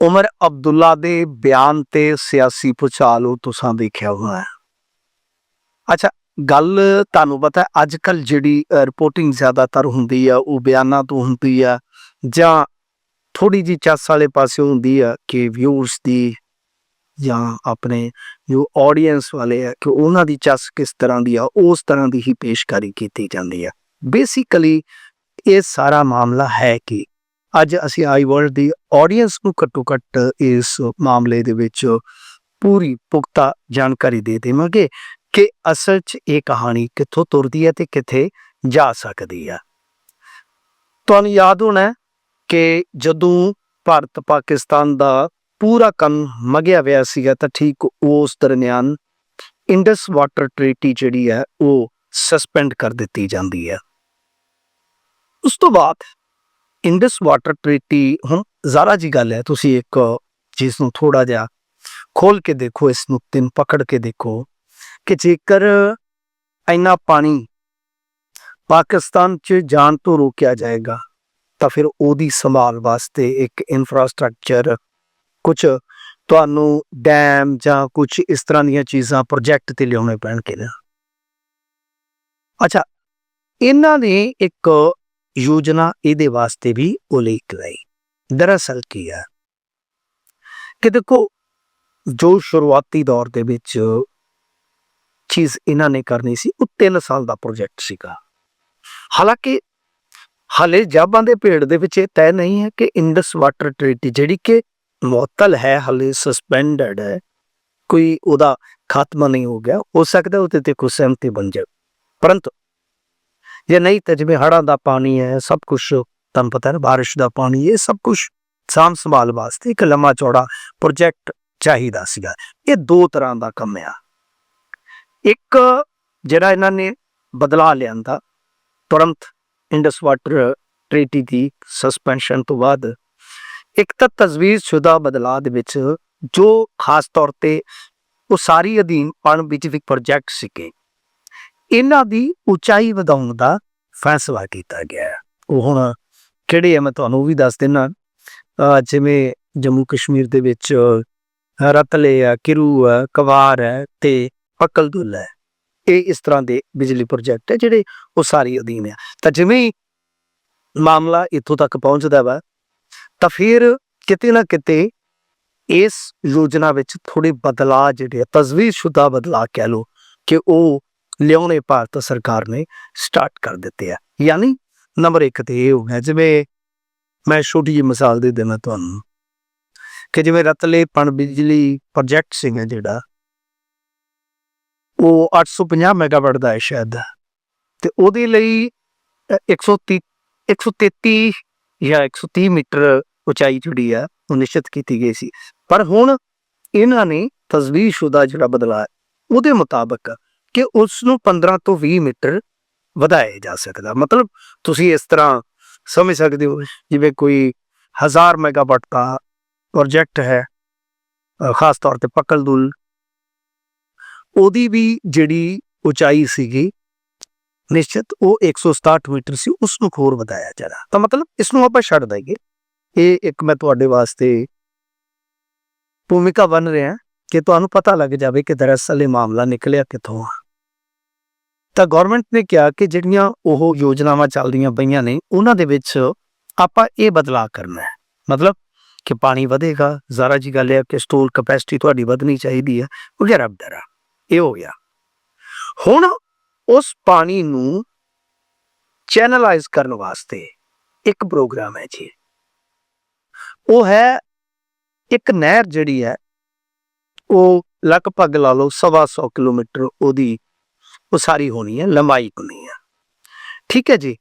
ਉਮਰ ਅਬਦੁੱਲਾ ਦੇ ਬਿਆਨ ਤੇ ਸਿਆਸੀ ਭੁਚਾਲ ਉਹ ਤੁਸੀਂ ਦੇਖਿਆ ਹੋਣਾ ਅੱਛਾ, ਗੱਲ ਤੁਹਾਨੂੰ ਪਤਾ ਅੱਜ ਕੱਲ ਜਿਹੜੀ ਰਿਪੋਰਟਿੰਗ ਜ਼ਿਆਦਾਤਰ ਹੁੰਦੀ ਆ, ਉਹ ਬਿਆਨਾਂ ਤੋਂ ਹੁੰਦੀ ਆ, ਜਾਂ ਥੋੜੀ ਜੀ ਚੱਸ ਵਾਲੇ ਪਾਸੇ ਹੁੰਦੀ ਆ ਕਿ ਵਿਊਅਰਸ ਦੀ ਜਾਂ ਆਪਣੇ ਜੋ ਆਡੀਅנס ਵਾਲੇ ਆ, ਕਿ ਉਹਨਾਂ ਦੀ ਚੱਸ ਕਿਸ ਤਰ੍ਹਾਂ ਦੀ ਆ, ਉਸ ਤਰ੍ਹਾਂ ਦੀ ਹੀ ਪੇਸ਼ਕਾਰੀ ਕੀਤੀ ਜਾਂਦੀ ਆ। ਬੇਸਿਕਲੀ ਇਹ ਸਾਰਾ ਮਾਮਲਾ ਹੈ ਕਿ ਅੱਜ ਅਸੀਂ ਆਈ ਵਰਲਡ ਦੀ ਆਡੀਅנס ਨੂੰ ਘੱਟੋ ਘੱਟ ਇਸ ਮਾਮਲੇ ਦੇ ਵਿੱਚ ਪੂਰੀ ਪੁਖਤਾ ਜਾਣਕਾਰੀ ਦੇ ਦੇਵਾਂਗੇ ਕਿ ਅਸਲ 'ਚ ਇਹ ਕਹਾਣੀ ਕਿੱਥੋਂ ਤੁਰਦੀ ਹੈ ਤੇ ਕਿੱਥੇ ਜਾ ਸਕਦੀ ਹੈ। ਤੁਹਾਨੂੰ ਯਾਦ ਹੋਣਾ ਕਿ ਜਦੋਂ ਭਾਰਤ ਪਾਕਿਸਤਾਨ ਦਾ ਪੂਰਾ ਕੰਮ ਮਗਿਆ ਹੋਇਆ ਸੀਗਾ ਤਾਂ ਠੀਕ ਉਸ ਦਰਮਿਆਨ ਇੰਡਸ ਵਾਟਰ ਟ੍ਰੀਟੀ ਜਿਹੜੀ ਹੈ ਉਹ ਸਸਪੈਂਡ ਕਰ ਦਿੱਤੀ ਜਾਂਦੀ ਹੈ। ਉਸ ਤੋਂ ਬਾਅਦ ਇੰਡਸ ਵਾਟਰ ਟ੍ਰੀਟੀ ਹੁਣ ਜ਼ਰਾ ਜੀ ਗੱਲ ਹੈ, ਤੁਸੀਂ ਇੱਕ ਚੀਜ਼ ਨੂੰ ਥੋੜਾ ਜਿਹਾ ਖੋਲ ਕੇ ਦੇਖੋ ਇਸ ਨੁਕਤੇ ਨੂੰ ਪਕੜ ਕੇ ਦੇਖੋ ਕਿ ਜੇਕਰ ਇੰਨਾ ਪਾਣੀ ਪਾਕਿਸਤਾਨ 'ਚ ਜਾਣ ਤੋਂ ਰੋਕਿਆ ਜਾਏਗਾ, ਤਾਂ ਫਿਰ ਉਹਦੀ ਸੰਭਾਲ ਵਾਸਤੇ ਇੱਕ ਇਨਫਰਾਸਟ੍ਰਕਚਰ ਕੁਝ ਤੁਹਾਨੂੰ ਡੈਮ ਜਾਂ ਕੁਝ ਇਸ ਤਰ੍ਹਾਂ ਦੀਆਂ ਚੀਜ਼ਾਂ ਪ੍ਰੋਜੈਕਟ ਤੇ ਲਿਆਉਣੇ ਪੈਣਗੇ ਨਾ। ਅੱਛਾ, ਇਹਨਾਂ ਨੇ ਇੱਕ ਯੋਜਨਾ ਇਹਦੇ ਵਾਸਤੇ ਵੀ ਉਲੀਕ ਲਈ ਦਰਅਸਲ ਕੀ ਹੈ ਕਿ ਦੇਖੋ ਜੋ ਸ਼ੁਰੂਆਤੀ ਦੌਰ ਦੇ ਵਿੱਚ ਚੀਜ਼ ਇਹਨਾਂ ਨੇ ਕਰਨੀ ਸੀ ਉਹ 3 ਸਾਲ ਦਾ ਪ੍ਰੋਜੈਕਟ ਸੀਗਾ ਹਾਲਾਂਕਿ ਹਾਲੇ ਜਾਬਾਂ ਦੇ ਭੇੜ ਦੇ ਵਿੱਚ ਇਹ ਤੈਅ ਨਹੀਂ ਹੈ ਕਿ ਇੰਡਸ ਵਾਟਰ ਟ੍ਰੀਟੀ ਜਿਹੜੀ ਕਿ ਮੁਅੱਤਲ ਹੈ ਹਾਲੇ ਸਸਪੈਂਡਡ ਹੈ ਕੋਈ ਉਹਦਾ ਖਾਤਮਾ ਨਹੀਂ ਹੋ ਗਿਆ ਹੋ ਸਕਦਾ ਉਹਦੇ ਤੇ ਕੋਈ ਸਹਿਮਤੀ ਬਣ ਜਾਵੇ ਪਰੰਤੂ ਜੇ ਨਹੀਂ ਤਾਂ ਜਿਵੇਂ ਹੜ੍ਹਾਂ ਦਾ ਪਾਣੀ ਹੈ, ਸਭ ਕੁਝ ਤੁਹਾਨੂੰ ਪਤਾ ਹੈ ਬਾਰਿਸ਼ ਦਾ ਪਾਣੀ, ਇਹ ਸਭ ਕੁਝ ਸਾਂਭ ਸੰਭਾਲ ਵਾਸਤੇ ਇੱਕ ਲੰਮਾ ਚੌੜਾ ਪ੍ਰੋਜੈਕਟ ਚਾਹੀਦਾ ਸੀਗਾ। ਇਹ ਦੋ ਤਰ੍ਹਾਂ ਦਾ ਕੰਮ ਆ। ਇੱਕ ਜਿਹੜਾ ਇਹਨਾਂ ਨੇ ਬਦਲਾ ਲਿਆਂਦਾ, ਤੁਰੰਤ ਇੰਡਸ ਵਾਟਰ ਟ੍ਰੀਟੀ ਦੀ ਸਸਪੈਂਸ਼ਨ ਤੋਂ ਬਾਅਦ, ਇੱਕ ਤਾਂ ਤਜਵੀਜ਼ ਸ਼ੁਦਾ ਬਦਲਾਅ ਦੇ ਵਿੱਚ ਜੋ ਖਾਸ ਤੌਰ ਤੇ ਉਹ ਸਾਰੀ ਅਧੀਨ ਪਣ ਵਿੱਚ ਵੀ ਪ੍ਰੋਜੈਕਟ ਸੀਗੇ। ਇਹਨਾਂ ਦੀ ਉਚਾਈ ਵਧਾਉਣ ਦਾ ਫੈਸਲਾ ਕੀਤਾ ਗਿਆ ਹੈ। ਉਹ ਹੁਣ ਕਿਹੜੇ ਆ ਮੈਂ ਤੁਹਾਨੂੰ ਉਹ ਵੀ ਦੱਸ ਦਿੰਨਾ। ਜਿਵੇਂ ਜੰਮੂ ਕਸ਼ਮੀਰ ਦੇ ਵਿੱਚ ਰਤਲੇ ਆ ਕਿਰੂ ਆ ਕਵਾਰ ਹੈ ਤੇ ਪਕਲਦੁਲ ਹੈ ਇਹ ਇਸ ਤਰ੍ਹਾਂ ਦੇ ਬਿਜਲੀ ਪ੍ਰੋਜੈਕਟ ਹੈ ਜਿਹੜੇ ਉਹ ਸਾਰੀ ਅਧੀਨ ਆ। ਤਾਂ ਜਿਵੇਂ ਮਾਮਲਾ ਇੱਥੋਂ ਤੱਕ ਪਹੁੰਚਦਾ ਵਾ ਤਾਂ ਫਿਰ ਕਿਤੇ ਨਾ ਕਿਤੇ ਇਸ ਯੋਜਨਾ ਵਿੱਚ ਥੋੜੇ ਬਦਲਾਅ ਜਿਹੜੇ ਆ, ਤਜਵੀਜ਼ਸ਼ੁਦਾ ਬਦਲਾਅ ਕਹਿ ਲੋ ਕਿ ਉਹ ਲਿਆਉਣੇ ਭਾਰਤ ਸਰਕਾਰ ਨੇ ਸਟਾਰਟ ਕਰ ਦਿੱਤੇ ਆ। ਯਾਨੀ ਨੰਬਰ 1 ਤੇ ਇਹ ਹੋ ਗਿਆ ਜਿਵੇਂ ਮੈਂ ਛੋਟੀ ਜਿਹੀ ਮਿਸਾਲ ਦੇ ਦੇਣਾ ਤੁਹਾਨੂੰ ਕਿ ਜਿਵੇਂ ਰਤਲੇ ਪਣ ਬਿਜਲੀ ਪ੍ਰੋਜੈਕਟ ਸੀਗਾ ਜਿਹੜਾ ਉਹ 850 ਮੈਗਾਵਾਟ ਦਾ ਹੈ ਸ਼ਾਇਦ। ਤੇ ਉਹਦੇ ਲਈ ਅ, 130 133 ਜਾਂ 130 ਮੀਟਰ ਉਚਾਈ ਜਿਹੜੀ ਆ ਉਹ ਨਿਸ਼ਚਿਤ ਕੀਤੀ ਗਈ ਸੀ। ਪਰ ਹੁਣ ਇਹਨਾਂ ਨੇ ਤਜਵੀਜ਼ਸ਼ੁਦਾ ਜਿਹੜਾ ਬਦਲਾਅ ਉਹਦੇ ਮੁਤਾਬਕ ਕਿ ਉਸ ਨੂੰ 15 ਤੋਂ 20 ਮੀਟਰ ਵਧਾਇਆ ਜਾ ਸਕਦਾ। ਮਤਲਬ ਤੁਸੀਂ ਇਸ ਤਰ੍ਹਾਂ ਸਮਝ ਸਕਦੇ ਹੋ, ਜਿਵੇਂ ਕੋਈ 1000 ਮੈਗਾਵਾਟ ਦਾ ਪ੍ਰੋਜੈਕਟ ਹੈ ਖਾਸ ਤੌਰ ਤੇ ਪਕਲਦੁਲ। ਉਹਦੀ ਵੀ ਜਿਹੜੀ ਉਚਾਈ ਸੀਗੀ, ਨਿਸ਼ਚਿਤ ਉਹ 167 ਮੀਟਰ ਸੀ ਉਸ ਨੂੰ ਹੋਰ ਵਧਾਇਆ ਜਾਣਾ ਤਾਂ ਮਤਲਬ ਇਸ ਨੂੰ ਆਪਾਂ ਛੱਡ ਦਈਏ ਇਹ ਇੱਕ ਮੈਂ ਤੁਹਾਡੇ ਵਾਸਤੇ ਭੂਮਿਕਾ ਬਣ ਰਿਹਾ ਕਿ ਤੁਹਾਨੂੰ ਪਤਾ ਲੱਗ ਜਾਵੇ ਕਿ ਦਰਅਸਲ ਇਹ ਮਾਮਲਾ ਨਿਕਲਿਆ ਕਿੱਥੋਂ ਆ। ਤਾਂ ਗਵਰਨਮੈਂਟ ਨੇ ਕਿਹਾ ਕਿ ਜਿਹੜੀਆਂ ਉਹ ਯੋਜਨਾਵਾਂ ਚੱਲਦੀਆਂ ਪਈਆਂ ਨੇ, ਉਹਨਾਂ ਦੇ ਵਿੱਚ ਆਪਾਂ ਇਹ ਬਦਲਾਅ ਕਰਨਾ ਹੈ। ਮਤਲਬ ਕਿ ਪਾਣੀ ਵਧੇਗਾ, ਜ਼ਰਾ ਜੀ ਗੱਲ ਹੈ ਕਿ ਸਟੋਰ ਕਪੈਸਿਟੀ ਤੁਹਾਡੀ ਵਧਣੀ ਚਾਹੀਦੀ ਹੈ ਵਗੈਰਾ ਵਗੈਰਾ ਇਹ ਹੋ ਗਿਆ। ਹੁਣ ਉਸ ਪਾਣੀ ਨੂੰ ਚੈਨਲਾਈਜ਼ ਕਰਨ ਵਾਸਤੇ ਇੱਕ ਪ੍ਰੋਗਰਾਮ ਹੈ ਜੀ। ਉਹ ਹੈ ਇੱਕ ਨਹਿਰ ਜਿਹੜੀ ਹੈ, ਉਹ ਲਗਭਗ ਲਾ ਲਓ ਸਵਾ ਸੌ ਕਿਲੋਮੀਟਰ ਉਹਦੀ ਉਸਾਰੀ ਹੋਣੀ ਹੈ, ਲੰਬਾਈ ਹੋਣੀ ਹੈ। ਠੀਕ ਹੈ ਜੀ?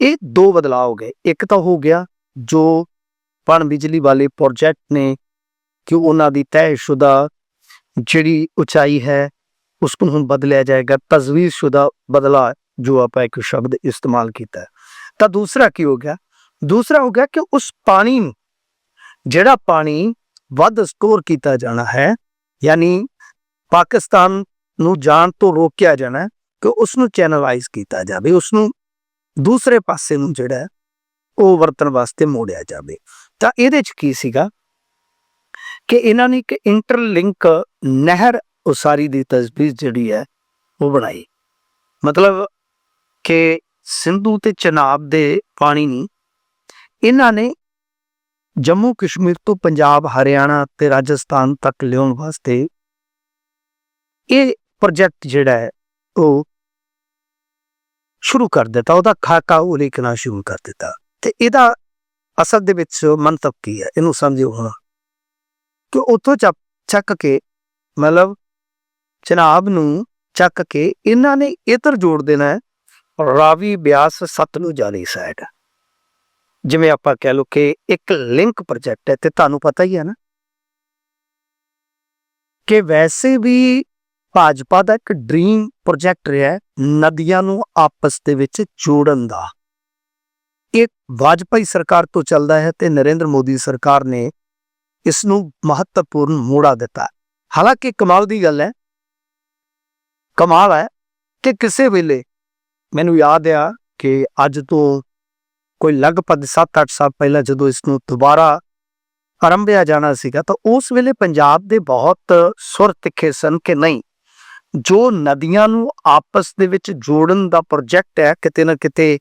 ਇਹ ਦੋ ਬਦਲਾਅ ਹੋ ਗਏ। ਇੱਕ ਤਾਂ ਹੋ ਗਿਆ ਜੋ ਪਣ ਬਿਜਲੀ ਵਾਲੇ ਪ੍ਰੋਜੈਕਟ ਨੇ ਕਿ ਉਹਨਾਂ ਦੀ ਤੈਅਸ਼ੁਦਾ ਜਿਹੜੀ ਉਚਾਈ ਹੈ, ਉਸ ਨੂੰ ਹੁਣ ਬਦਲਿਆ ਜਾਏਗਾ। ਤਜਵੀਜ਼ਸ਼ੁਦਾ ਬਦਲਾ ਜੋ ਆਪਾਂ ਇੱਕ ਸ਼ਬਦ ਇਸਤੇਮਾਲ ਕੀਤਾ ਤਾਂ ਦੂਸਰਾ ਕੀ ਹੋ ਗਿਆ? ਦੂਸਰਾ ਹੋ ਗਿਆ ਕਿ ਉਸ ਪਾਣੀ ਨੂੰ, ਜਿਹੜਾ ਪਾਣੀ ਵੱਧ ਸਟੋਰ ਕੀਤਾ ਜਾਣਾ ਹੈ, ਯਾਨੀ ਪਾਕਿਸਤਾਨ ਨੂੰ ਜਾਣ ਤੋਂ ਰੋਕਿਆ ਜਾਣਾ ਕਿ ਉਸ ਨੂੰ ਚੈਨਲਾਈਜ਼ ਕੀਤਾ ਜਾਵੇ ਉਸ ਨੂੰ ਦੂਸਰੇ ਪਾਸੇ ਨੂੰ ਜਿਹੜਾ ਉਹ ਵਰਤਣ ਵਾਸਤੇ ਮੋੜਿਆ ਜਾਵੇ। ਤਾਂ ਇਹਦੇ ਚ ਕੀ ਸੀਗਾ ਕਿ ਇਹਨਾਂ ਨੇ ਇੱਕ ਇੰਟਰਲਿੰਕ ਨਹਿਰ ਉਸਾਰੀ ਦੀ ਤਜਵੀਜ਼ ਜਿਹੜੀ ਹੈ ਉਹ ਬਣਾਈ। ਮਤਲਬ ਕਿ ਸਿੰਧੂ ਤੇ ਚਨਾਬ ਦੇ ਪਾਣੀ ਨਹੀਂ, ਇਹਨਾਂ ਨੇ ਜੰਮੂ ਕਸ਼ਮੀਰ ਤੋਂ ਪੰਜਾਬ, ਹਰਿਆਣਾ ਤੇ ਰਾਜਸਥਾਨ ਤੱਕ ਲਿਆਉਣ ਵਾਸਤੇ ਇਹ ਪ੍ਰੋਜੈਕਟ ਜਿਹੜਾ ਹੈ, ਉਹ ਸ਼ੁਰੂ ਕਰ ਦਿੱਤਾ, ਉਹਦਾ ਖਾਕਾ ਉਲੀਕਣਾ ਸ਼ੁਰੂ ਕਰ ਦਿੱਤਾ। ਤੇ ਇਹਦਾ ਅਸਲ ਦੇ ਵਿੱਚ ਮੰਤਵ ਕੀ ਹੈ, ਇਹਨੂੰ ਸਮਝਿਓ ਹੁਣ। ਕਿ ਉੱਥੋਂ ਚੱਕ ਚੱਕ ਕੇ, ਮਤਲਬ ਚਨਾਬ ਨੂੰ ਚੱਕ ਕੇ ਇਹਨਾਂ ਨੇ ਇਧਰ ਜੋੜ ਦੇਣਾ ਹੈ, ਰਾਵੀ ਬਿਆਸ ਸਤਲੁਜ ਵਾਲੀ ਸਾਈਡ ਜਿਵੇਂ ਆਪਾਂ ਕਹਿ ਲਓ ਕਿ ਇੱਕ ਲਿੰਕ ਪ੍ਰੋਜੈਕਟ ਹੈ, ਤੇ ਤੁਹਾਨੂੰ ਪਤਾ ਹੀ ਹੈ ਨਾ। ਕਿ ਵੈਸੇ ਵੀ ਭਾਜਪਾ ਦਾ ਇੱਕ ਡ੍ਰੀਮ ਪ੍ਰੋਜੈਕਟ ਰਿਹਾ ਹੈ ਨਦੀਆਂ ਨੂੰ ਆਪਸ ਦੇ ਵਿੱਚ ਜੋੜਨ ਦਾ। ਇਹ ਵਾਜਪਾਈ ਸਰਕਾਰ ਤੋਂ ਚੱਲਦਾ ਹੈ ਤੇ ਨਰਿੰਦਰ ਮੋਦੀ ਸਰਕਾਰ ਨੇ ਇਸ ਨੂੰ ਮਹੱਤਵਪੂਰਨ ਮੋੜਾ ਦਿੱਤਾ। ਹਾਲਾਂਕਿ ਕਮਾਲ ਦੀ ਗੱਲ ਹੈ, ਕਮਾਲ ਹੈ ਕਿ ਕਿਸੇ ਵੇਲੇ ਮੈਨੂੰ ਯਾਦ ਆ ਕਿ ਅੱਜ ਤੋਂ ਕੋਈ ਲਗਭਗ 7-8 ਸਾਲ ਪਹਿਲਾਂ ਜਦੋਂ ਇਸ ਨੂੰ ਦੁਬਾਰਾ ਆਰੰਭਿਆ ਜਾਣਾ ਸੀਗਾ ਤਾਂ ਉਸ ਵੇਲੇ ਪੰਜਾਬ ਦੇ ਬਹੁਤ ਸੁਰ ਤਿੱਖੇ ਸਨ ਕਿ ਨਹੀਂ ਜੋ ਨਦੀਆਂ ਨੂੰ ਆਪਸ ਦੇ ਵਿੱਚ ਜੋੜਨ ਦਾ ਪ੍ਰੋਜੈਕਟ ਹੈ, ਕਿਤੇ ਨਾ ਕਿਤੇ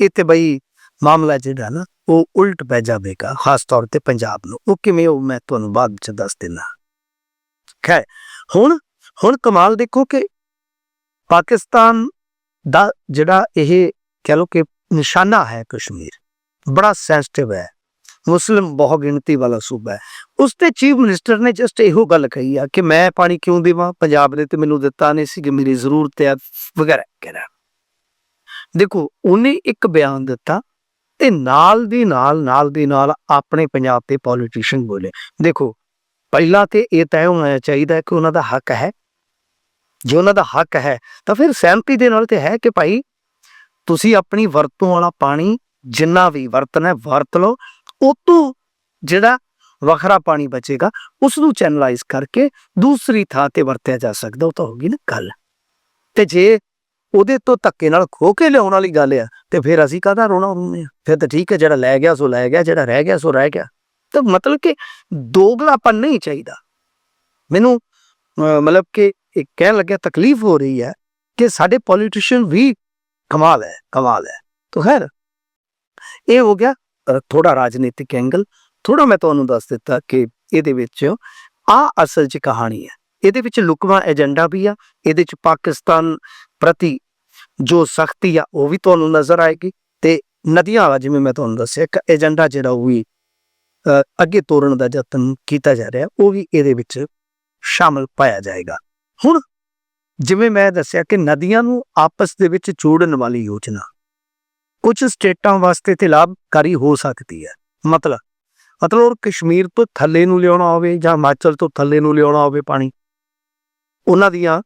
ਇਹ ਤੇ ਬਈ ਮਾਮਲਾ ਜਿਹੜਾ ਨਾ, ਉਹ ਉਲਟ ਪੈ ਜਾਵੇਗਾ, ਖਾਸ ਤੌਰ ਤੇ ਪੰਜਾਬ ਨੂੰ। ਉਹ ਕਿਵੇਂ ਉਹ ਮੈਂ ਤੁਹਾਨੂੰ ਬਾਅਦ ਵਿੱਚ ਦੱਸ ਦਿੰਦਾ। ਖੈਰ, ਹੁਣ ਹੁਣ ਕਮਾਲ ਦੇਖੋ ਕਿ ਪਾਕਿਸਤਾਨ ਦਾ ਜਿਹੜਾ ਇਹ ਕਹ ਲੋ ਕਿ ਨਿਸ਼ਾਨਾ ਹੈ ਕਸ਼ਮੀਰ, ਬੜਾ ਸੈਂਸਿਟਿਵ ਹੈ। ਮੁਸਲਿਮ ਬਹੁ ਗਿਣਤੀ ਵਾਲਾ ਸੂਬਾ ਹੈ। ਉਸ ਤੇ ਚੀਫ ਮਿਨਿਸਟਰ ਨੇ ਜਸਟ ਇਹੋ ਗੱਲ ਕਹੀ ਆ ਕਿ ਮੈਂ ਪਾਣੀ ਕਿਉਂ ਦੇਵਾਂ? ਪੰਜਾਬ ਨੇ ਤੇ ਮੈਨੂੰ ਦਿੱਤਾ ਨਹੀਂ ਸੀ ਕਿ ਮੇਰੀ ਜ਼ਰੂਰਤ ਹੈ ਵਗੈਰਾ ਵਗੈਰਾ। ਦੇਖੋ, ਉਹਨੇ ਇੱਕ ਬਿਆਨ ਦਿੱਤਾ, ਤੇ ਨਾਲ ਦੀ ਨਾਲ ਨਾਲ ਦੀ ਨਾਲ ਆਪਣੇ ਪੰਜਾਬ ਦੇ ਪੋਲੀਟੀਸ਼ੀਅਨ ਬੋਲੇ। ਦੇਖੋ, ਪਹਿਲਾਂ ਤੇ ਇਹ ਤੈਅ ਹੋਣਾ ਚਾਹੀਦਾ ਕਿ ਉਹਨਾਂ ਦਾ ਹੱਕ ਹੈ। ਜੇ ਉਹਨਾਂ ਦਾ ਹੱਕ ਹੈ, ਤਾਂ ਫਿਰ ਸਹਿਮਤੀ ਦੇ ਨਾਲ ਤੇ ਹੈ ਕਿ ਭਾਈ ਤੁਸੀਂ ਆਪਣੀ ਵਰਤੋਂ ਵਾਲਾ ਪਾਣੀ ਜਿੰਨਾ ਵੀ ਵਰਤਣਾ ਵਰਤ ਲਓ। ਉਤੋਂ ਜਿਹੜਾ ਵੱਖਰਾ ਪਾਣੀ ਬਚੇਗਾ ਉਸ ਨੂੰ ਚੈਨਲਾਈਜ਼ ਕਰਕੇ ਦੂਸਰੀ ਥਾਂ ਤੇ ਵਰਤਿਆ ਜਾ ਸਕਦਾ ਉਹ ਤਾਂ ਹੋ ਗਈ ਨਾ ਗੱਲ। ਤੇ ਜੇ ਉਹਦੇ ਤੋਂ ਧੱਕੇ ਨਾਲ ਖੋ ਕੇ ਲਿਆਉਣ ਵਾਲੀ ਗੱਲ ਆ ਤੇ ਫਿਰ ਅਸੀਂ ਕਾਹਦਾ ਰੋਣਾ ਹੁੰਦੇ ਆ ਫਿਰ ਤਾਂ ਠੀਕ ਹੈ ਜਿਹੜਾ ਲੈ ਗਿਆ ਸੋ ਲੈ ਗਿਆ ਜਿਹੜਾ ਰਹਿ ਗਿਆ ਸੋ ਰਹਿ ਗਿਆ। ਤਾਂ ਮਤਲਬ ਕਿ ਦੋਗਲਾਪਨ ਨਹੀਂ ਚਾਹੀਦਾ। ਮੈਨੂੰ ਅਹ, ਮਤਲਬ ਕਿ ਇਹ ਕਹਿਣ ਲੱਗਿਆ ਤਕਲੀਫ ਹੋ ਰਹੀ ਹੈ ਕਿ ਸਾਡੇ ਪੋਲੀਟੀਸ਼ੀਅਨ ਵੀ ਕਮਾਲ ਹੈ ਕਮਾਲ ਹੈ। ਤਾਂ ਖੈਰ ਇਹ ਹੋ ਗਿਆ ਥੋੜਾ ਰਾਜਨੀਤਿਕ ਐਂਗਲ ਥੋੜਾ ਮੈਂ ਤੁਹਾਨੂੰ ਦੱਸ ਦਿੱਤਾ ਕਿ ਇਹਦੇ ਵਿੱਚ ਆ ਅਸਲ 'ਚ ਕਹਾਣੀ ਹੈ। ਇਹਦੇ ਵਿੱਚ ਲੁਕਵਾ ਏਜੰਡਾ ਵੀ ਆ, ਇਹਦੇ 'ਚ ਪਾਕਿਸਤਾਨ ਪ੍ਰਤੀ ਜੋ ਸਖਤੀ ਆ, ਉਹ ਵੀ ਤੁਹਾਨੂੰ ਨਜ਼ਰ ਆਏਗੀ ਤੇ ਨਦੀਆਂ ਵਾਲਾ ਜਿਵੇਂ ਮੈਂ ਤੁਹਾਨੂੰ ਦੱਸਿਆ, ਇੱਕ ਏਜੰਡਾ ਜਿਹੜਾ ਉਹ ਵੀ ਅੱਗੇ ਤੋਰਨ ਦਾ ਯਤਨ ਕੀਤਾ ਜਾ ਰਿਹਾ, ਉਹ ਵੀ ਇਹਦੇ ਵਿੱਚ ਸ਼ਾਮਲ ਪਾਇਆ ਜਾਏਗਾ। ਹੁਣ ਜਿਵੇਂ ਮੈਂ ਦੱਸਿਆ ਕਿ ਨਦੀਆਂ ਨੂੰ ਆਪਸ ਦੇ ਵਿੱਚ ਜੋੜਨ ਵਾਲੀ ਯੋਜਨਾ ਕੁਝ ਸਟੇਟਾਂ ਵਾਸਤੇ ਤੇ ਲਾਭਕਾਰੀ ਹੋ ਸਕਦੀ ਹੈ। ਮਤਲਬ ਮਤਲਬ ਉਹ ਕਸ਼ਮੀਰ ਤੋਂ ਥੱਲੇ ਨੂੰ ਲਿਆਉਣਾ ਹੋਵੇ ਜਾਂ ਹਿਮਾਚਲ ਤੋਂ ਥੱਲੇ ਨੂੰ ਲਿਆਉਣਾ ਹੋਵੇ ਪਾਣੀ, ਉਹਨਾਂ ਦੀਆਂ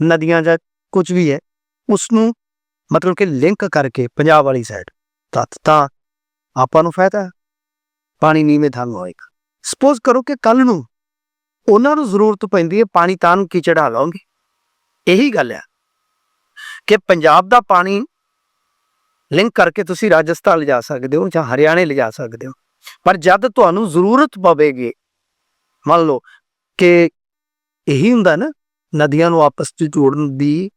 ਨਦੀਆਂ ਜਾਂ ਕੁਝ ਵੀ ਹੈ ਉਸ ਨੂੰ ਮਤਲਬ ਕਿ ਲਿੰਕ ਕਰਕੇ ਪੰਜਾਬ ਵਾਲੀ ਸਾਈਡ ਤਾਂ ਤਾਂ ਆਪਾਂ ਨੂੰ ਫਾਇਦਾ ਹੈ। ਪਾਣੀ ਨੀਵੇਂ ਥਾਂ ਨੂੰ ਹੋਏਗਾ ਸਪੋਜ਼ ਕਰੋ ਕਿ ਕੱਲ ਨੂੰ ਉਹਨਾਂ ਨੂੰ ਜ਼ਰੂਰਤ ਪੈਂਦੀ ਹੈ ਪਾਣੀ ਤਾਂ ਨੂੰ ਕੀ ਚੜਾ ਲਾਉਂਗੇ? ਇਹੀ ਗੱਲ ਹੈ ਕਿ ਪੰਜਾਬ ਦਾ ਪਾਣੀ ਲਿੰਕ ਕਰਕੇ ਤੁਸੀਂ ਰਾਜਸਥਾਨ ਲਿਜਾ ਸਕਦੇ ਹੋ ਜਾਂ ਹਰਿਆਣੇ ਲਿਜਾ ਸਕਦੇ ਹੋ। ਪਰ ਜਦ ਤੁਹਾਨੂੰ ਜ਼ਰੂਰਤ ਪਵੇਗੀ, ਮੰਨ ਲਓ ਕਿ ਇਹੀ ਹੁੰਦਾ ਨਾ, ਨਦੀਆਂ ਨੂੰ ਆਪਸ ਵਿੱਚ ਜੋੜਨ ਦੀ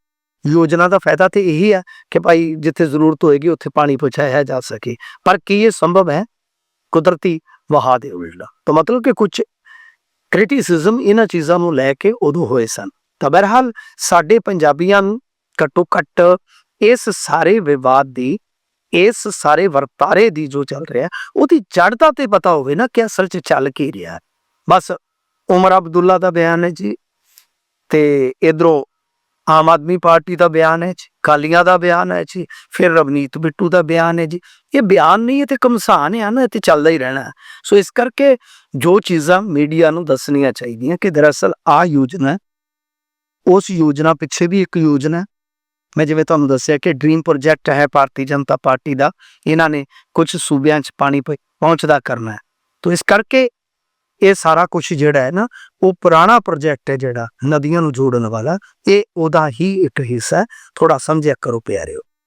ਯੋਜਨਾ ਦਾ ਫਾਇਦਾ ਤੇ ਇਹੀ ਹੈ ਕਿ ਭਾਈ ਜਿੱਥੇ ਜ਼ਰੂਰਤ ਹੋਏਗੀ, ਉੱਥੇ ਪਾਣੀ ਪਹੁੰਚਾਇਆ ਜਾ ਸਕੇ। ਪਰ ਕੀ ਇਹ ਸੰਭਵ ਹੈ? ਕੁਦਰਤੀ ਵਹਾ ਦੇ ਉਲਟਾ ਤਾਂ ਮਤਲਬ ਕਿ ਕੁਝ ਕ੍ਰਿਟਿਸਿਜ਼ਮ ਇਹਨਾਂ ਚੀਜ਼ਾਂ ਨੂੰ ਲੈ ਕੇ ਉਦੋਂ ਹੋਏ ਸਨ। ਤਾਂ ਬਹਰਹਾਲ ਸਾਡੇ ਪੰਜਾਬੀਆਂ ਘੱਟੋ ਘੱਟ ਇਸ ਸਾਰੇ ਵਿਵਾਦ ਦੀ, ਇਸ ਸਾਰੇ ਵਰਤਾਰੇ ਦੀ ਜੋ ਚੱਲ ਰਿਹਾ, ਉਹਦੀ ਜੜ ਤੇ ਪਤਾ ਹੋਵੇ ਨਾ ਕਿ ਅਸਲ 'ਚ ਚੱਲ ਕੀ ਰਿਹਾ। ਬਸ ਉਮਰ ਅਬਦੁੱਲਾ ਦਾ ਬਿਆਨ ਹੈ ਜੀ ਤੇ ਇਧਰੋਂ ਆਮ ਆਦਮੀ ਪਾਰਟੀ ਦਾ ਬਿਆਨ ਹੈ ਜੀ, ਕਾਲੀਆਂ ਦਾ ਬਿਆਨ ਹੈ ਜੀ, ਫਿਰ ਰਵਨੀਤ ਬਿੱਟੂ ਦਾ ਬਿਆਨ ਹੈ ਜੀ। ਇਹ ਬਿਆਨ ਨਹੀਂ, ਇਹ ਤੇ ਕਮਸਾਨ ਹੈ ਨਾ, ਇਹ ਤੇ ਚੱਲਦਾ ਹੀ ਰਹਿਣਾ। ਸੋ ਇਸ ਕਰਕੇ ਜੋ ਚੀਜ਼ਾਂ ਮੀਡੀਆ ਨੂੰ ਦੱਸਣੀਆਂ ਚਾਹੀਦੀਆਂ ਕਿ ਦਰਅਸਲ ਆ ਯੋਜਨਾ ਉਸ ਯੋਜਨਾ ਪਿੱਛੇ ਵੀ ਇੱਕ ਯੋਜਨਾ ਮੈਂ ਜਿਵੇਂ ਤੁਹਾਨੂੰ ਦੱਸਿਆ ਕਿ ਡ੍ਰੀਮ ਪ੍ਰੋਜੈਕਟ ਹੈ ਭਾਰਤੀ ਜਨਤਾ ਪਾਰਟੀ ਦਾ, ਇਹਨਾਂ ਨੇ ਕੁਝ ਸੂਬਿਆਂ 'ਚ ਪਾਣੀ ਪ- ਪਹੁੰਚਦਾ ਕਰਨਾ ਹੈ। ਤੋ ਇਸ ਕਰਕੇ ਇਹ ਸਾਰਾ ਕੁਝ ਜਿਹੜਾ ਹੈ ਨਾ, ਉਹ ਪੁਰਾਣਾ ਪ੍ਰੋਜੈਕਟ ਹੈ ਜਿਹੜਾ ਨਦੀਆਂ ਨੂੰ ਜੋੜਨ ਵਾਲਾ, ਇਹ ਉਹਦਾ ਹੀ ਇੱਕ ਹਿੱਸਾ ਹੈ। ਥੋੜਾ ਸਮਝਿਆ ਕਰੋ ਪਿਆਰਿਓ।